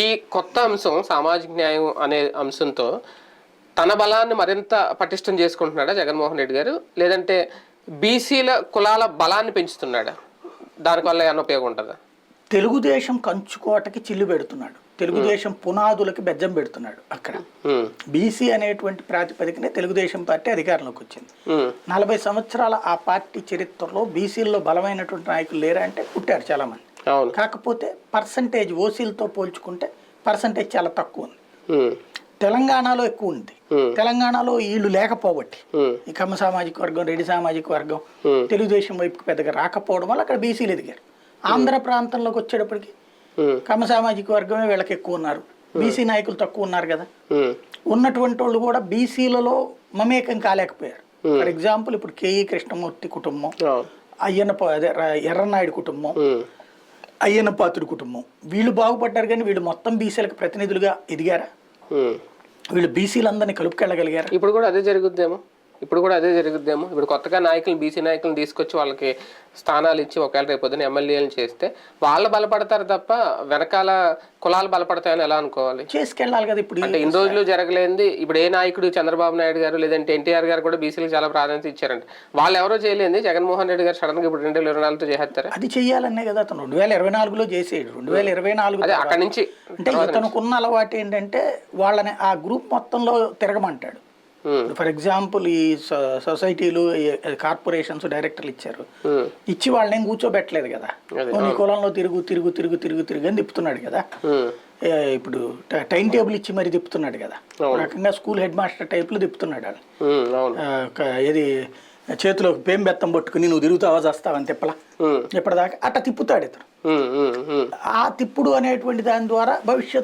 ఈ కొత్త అంశం సామాజిక న్యాయం అనే అంశంతో తన బలాన్ని మరింత పటిష్టం చేసుకుంటున్నాడా జగన్మోహన్ రెడ్డి గారు? లేదంటే బీసీల కులాల బలాన్ని పెంచుతున్నాడా? దానివల్ల ఏమైనా ఉపయోగం ఉంటుందా? తెలుగుదేశం కంచుకోటకి చిల్లు పెడుతున్నాడు. తెలుగుదేశం పునాదులకి బెజ్జం పెడుతున్నాడు అక్కడ. బీసీ అనేటువంటి ప్రాతిపదికనే తెలుగుదేశం పార్టీ అధికారంలోకి వచ్చింది. నలభై సంవత్సరాల ఆ పార్టీ చరిత్రలో బీసీల్లో బలమైనటువంటి నాయకులు లేరా అంటే పుట్టారు చాలామంది. కాకపోతే పర్సంటేజ్ ఓసీలతో పోల్చుకుంటే పర్సంటేజ్ చాలా తక్కువ ఉంది. తెలంగాణలో ఎక్కువ ఉంది. తెలంగాణలో వీళ్ళు లేకపోబట్టి ఉమ్. ఈ కమ్మ సామాజిక వర్గం రెడ్డి సామాజిక వర్గం. తెలుగుదేశం వైపుకి పెద్దగా రాకపోవడం వల్ల అక్కడ బీసీలు ఎదిగారు ఆంధ్ర ప్రాంతంలోకి వచ్చేటప్పటికి. కమ్మ సామాజిక వర్గమే వీళ్ళకి ఎక్కువ ఉన్నారు బీసీ నాయకులు తక్కువ ఉన్నారు కదా. ఉన్నటువంటి వాళ్ళు కూడా బీసీలలో మమేకం కాలేకపోయారు ఫర్ ఎగ్జాంపుల్ ఇప్పుడు కేఈ కృష్ణమూర్తి కుటుంబం అయ్యన్న అదే ఎర్రనాయుడు కుటుంబం ఉమ్. అయ్యన్న పాత్రుడి కుటుంబం వీళ్ళు బాగుపడ్డారు కానీ వీళ్ళు మొత్తం బీసీలకు ప్రతినిధులుగా ఎదిగారా. వీళ్ళు బీసీలందరినీ కలుపుకెళ్ళగలిగారా ఇప్పుడు కూడా అదే జరుగుద్దేమో ఇప్పుడు కూడా అదే జరుగుద్దేమో. ఇప్పుడు కొత్తగా నాయకులు బీసీ నాయకులను తీసుకొచ్చి వాళ్ళకి స్థానాలు ఇచ్చి ఒకవేళ రేపు పొద్దున ఎమ్మెల్యేలను చేస్తే వాళ్ళు బలపడతారు తప్ప వెనకాల కులాలు బలపడతాయని ఎలా అనుకోవాలి? చేసుకెళ్ళాలి కదా ఇప్పుడు అంటే ఇన్ని రోజులు జరగలేంది ఇప్పుడు ఏ నాయకుడు చంద్రబాబు నాయుడు గారు లేదంటే ఎన్టీఆర్ గారు కూడా బీసీలకు చాలా ప్రాధాన్యత ఇచ్చారంట. వాళ్ళు ఎవరో చేయలేంది జగన్మోహన్ రెడ్డి గారు సడన్గా ఇప్పుడు రెండు వేల ఇరవై నాలుగుతో చేస్తారా అది చెయ్యాలనే కదా అతను. రెండు వేల ఇరవై నాలుగులో చేసేయడు రెండు వేల ఇరవై నాలుగు అక్కడి నుంచి అంటే ఇతనుకున్న అలవాటు ఏంటంటే వాళ్ళని ఆ గ్రూప్ మొత్తంలో తిరగమంటాడు. ఫర్ ఎగ్జాంపుల్ ఈ సొసైటీలు కార్పొరేషన్స్ డైరెక్టర్లు ఇచ్చారు. ఉమ్. ఇచ్చి వాళ్ళని ఏం కూర్చోబెట్టలేదు కదా. అదే, నీ కులంలో తిరుగు తిరుగు తిరుగు తిరుగు తిరుగు అని తిప్పుతున్నాడు కదా. ఏ, ఇప్పుడు ట- టేబుల్ ఇచ్చి మరి తిప్పుతున్నాడు కదా. రకంగా స్కూల్ హెడ్ మాస్టర్ టైప్లో తిప్పుతున్నాడు వాళ్ళు ఏది చేతిలో పేం బెత్తం పట్టుకుని నువ్వు తిరుగుతావా చేస్తావని తిప్పలా. ఉమ్. ఇప్పటిదాకా అట్ట తిప్పుతాడు ఇతను. ఆ తిప్పుడు అనేటువంటి దాని ద్వారా భవిష్యత్